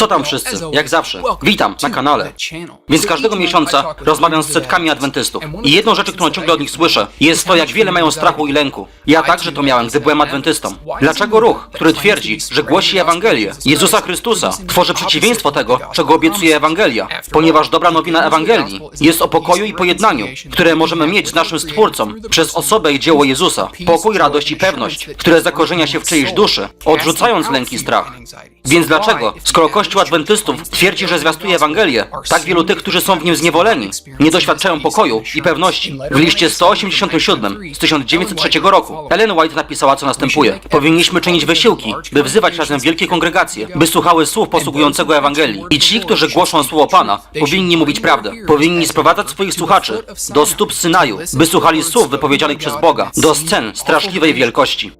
Co tam wszyscy? Jak zawsze. Witam na kanale. Więc każdego miesiąca rozmawiam z setkami adwentystów. I jedną rzecz, którą ciągle od nich słyszę, jest to, jak wiele mają strachu i lęku. Ja także to miałem, gdy byłem adwentystą. Dlaczego ruch, który twierdzi, że głosi Ewangelię, Jezusa Chrystusa, tworzy przeciwieństwo tego, czego obiecuje Ewangelia? Ponieważ dobra nowina Ewangelii jest o pokoju i pojednaniu, które możemy mieć z naszym Stwórcą przez osobę i dzieło Jezusa. Pokój, radość i pewność, które zakorzenia się w czyjejś duszy, odrzucając lęk i strach. Więc dlaczego, skoro Kościół Adwentystów twierdzi, że zwiastuje Ewangelię, tak wielu tych, którzy są w nim zniewoleni, nie doświadczają pokoju i pewności? W liście 187 z 1903 roku Ellen White napisała, co następuje. Powinniśmy czynić wysiłki, by wzywać razem wielkie kongregacje, by słuchały słów posługującego Ewangelii. I ci, którzy głoszą słowo Pana, powinni mówić prawdę. Powinni sprowadzać swoich słuchaczy do stóp Synaju, by słuchali słów wypowiedzianych przez Boga, do scen straszliwej wielkości.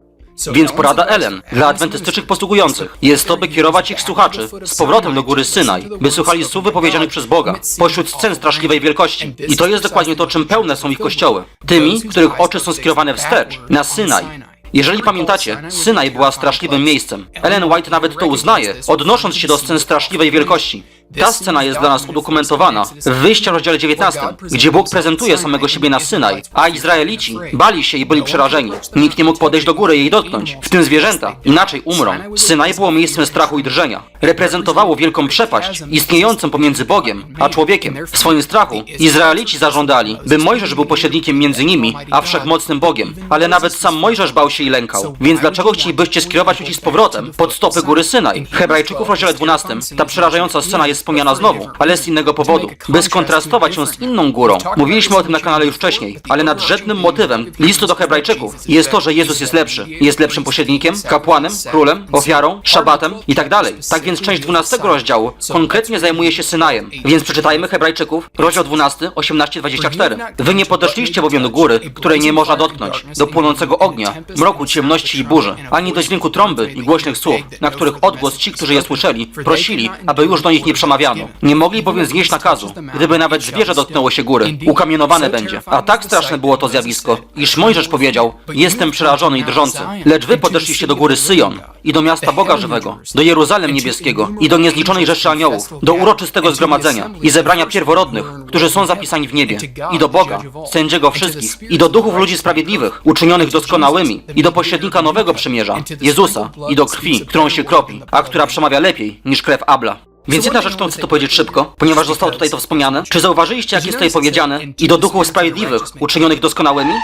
Więc porada Ellen dla adwentystycznych posługujących jest to, by kierować ich słuchaczy z powrotem do góry Synaj, by słuchali słów wypowiedzianych przez Boga, pośród scen straszliwej wielkości. I to jest dokładnie to, czym pełne są ich kościoły. Tymi, których oczy są skierowane wstecz, na Synaj. Jeżeli pamiętacie, Synaj była straszliwym miejscem. Ellen White nawet to uznaje, odnosząc się do scen straszliwej wielkości. Ta scena jest dla nas udokumentowana w wyjściu rozdziale 19, gdzie Bóg prezentuje samego siebie na Synaj, a Izraelici bali się i byli przerażeni. Nikt nie mógł podejść do góry i jej dotknąć, w tym zwierzęta, inaczej umrą. Synaj było miejscem strachu i drżenia. Reprezentowało wielką przepaść istniejącą pomiędzy Bogiem a człowiekiem. W swoim strachu Izraelici zażądali, by Mojżesz był pośrednikiem między nimi a wszechmocnym Bogiem, ale nawet sam Mojżesz bał się i lękał. Więc dlaczego chcielibyście skierować ludzi z powrotem pod stopy góry Synaj? Hebrajczyków w rozdziale 12 ta przerażająca scena jest wspomniana znowu, ale z innego powodu, by skontrastować ją z inną górą. Mówiliśmy o tym na kanale już wcześniej, ale nadrzędnym motywem listu do Hebrajczyków jest to, że Jezus jest lepszy. Jest lepszym pośrednikiem, kapłanem, królem, ofiarą, szabatem i tak dalej. Tak więc część 12 rozdziału konkretnie zajmuje się Synajem. Więc przeczytajmy Hebrajczyków, rozdział 12, 18-24. Wy nie podeszliście bowiem do góry, której nie można dotknąć, do płonącego ognia, mroku, ciemności i burzy, ani do dźwięku trąby i głośnych słów, na których odgłos ci, którzy je słyszeli, prosili, aby już do nich nie przemawiano. Nie mogli bowiem znieść nakazu, gdyby nawet zwierzę dotknęło się góry, ukamienowane będzie. A tak straszne było to zjawisko, iż Mojżesz powiedział, jestem przerażony i drżący. Lecz wy podeszliście do góry Syjon i do miasta Boga żywego, do Jeruzalem niebieskiego i do niezliczonej rzeszy aniołów, do uroczystego zgromadzenia i zebrania pierworodnych, którzy są zapisani w niebie, i do Boga, sędziego wszystkich, i do duchów ludzi sprawiedliwych, uczynionych doskonałymi, i do pośrednika nowego przymierza, Jezusa, i do krwi, którą się kropi, a która przemawia lepiej niż krew Abla. Więc jedna rzecz, którą chcę tu powiedzieć szybko, ponieważ zostało tutaj to wspomniane. Czy zauważyliście, jak jest tutaj powiedziane, i do duchów sprawiedliwych, uczynionych doskonałymi?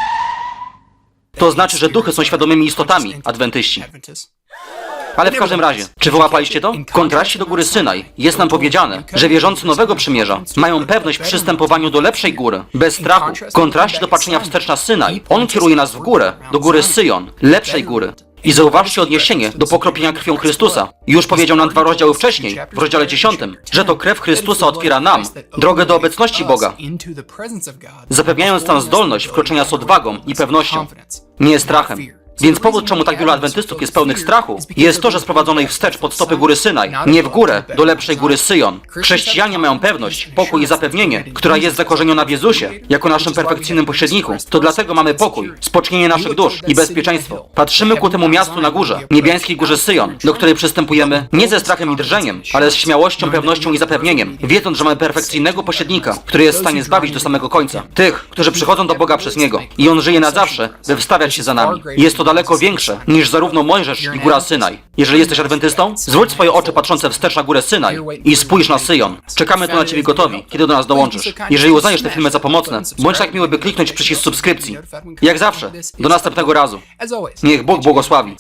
To znaczy, że duchy są świadomymi istotami, adwentyści. Ale w każdym razie, czy wyłapaliście to? W kontraście do góry Synaj jest nam powiedziane, że wierzący nowego przymierza mają pewność w przystępowaniu do lepszej góry, bez strachu. W kontraście do patrzenia wstecz na Synaj, on kieruje nas w górę, do góry Syjon, lepszej góry. I zauważcie odniesienie do pokropienia krwią Chrystusa. Już powiedział nam dwa rozdziały wcześniej, w rozdziale 10, że to krew Chrystusa otwiera nam drogę do obecności Boga, zapewniając nam zdolność wkroczenia z odwagą i pewnością, nie strachem. Więc powód, czemu tak wielu adwentystów jest pełnych strachu, jest to, że sprowadzono ich wstecz pod stopy góry Synaj, nie w górę, do lepszej góry Syjon. Chrześcijanie mają pewność, pokój i zapewnienie, która jest zakorzeniona w Jezusie, jako naszym perfekcyjnym pośredniku. To dlatego mamy pokój, spocznienie naszych dusz i bezpieczeństwo. Patrzymy ku temu miastu na górze, niebiańskiej górze Syjon, do której przystępujemy nie ze strachem i drżeniem, ale z śmiałością, pewnością i zapewnieniem, wiedząc, że mamy perfekcyjnego pośrednika, który jest w stanie zbawić do samego końca. Tych, którzy przychodzą do Boga przez Niego. I On żyje na zawsze, by wstawiać się za nami. Jest to daleko większe niż zarówno Mojżesz i góra Synaj. Jeżeli jesteś adwentystą, zwróć swoje oczy patrzące wstecz na górę Synaj i spójrz na Syjon. Czekamy tu na Ciebie gotowi, kiedy do nas dołączysz. Jeżeli uznajesz te filmy za pomocne, bądź tak miły, by kliknąć przycisk subskrypcji. Jak zawsze, do następnego razu. Niech Bóg błogosławi.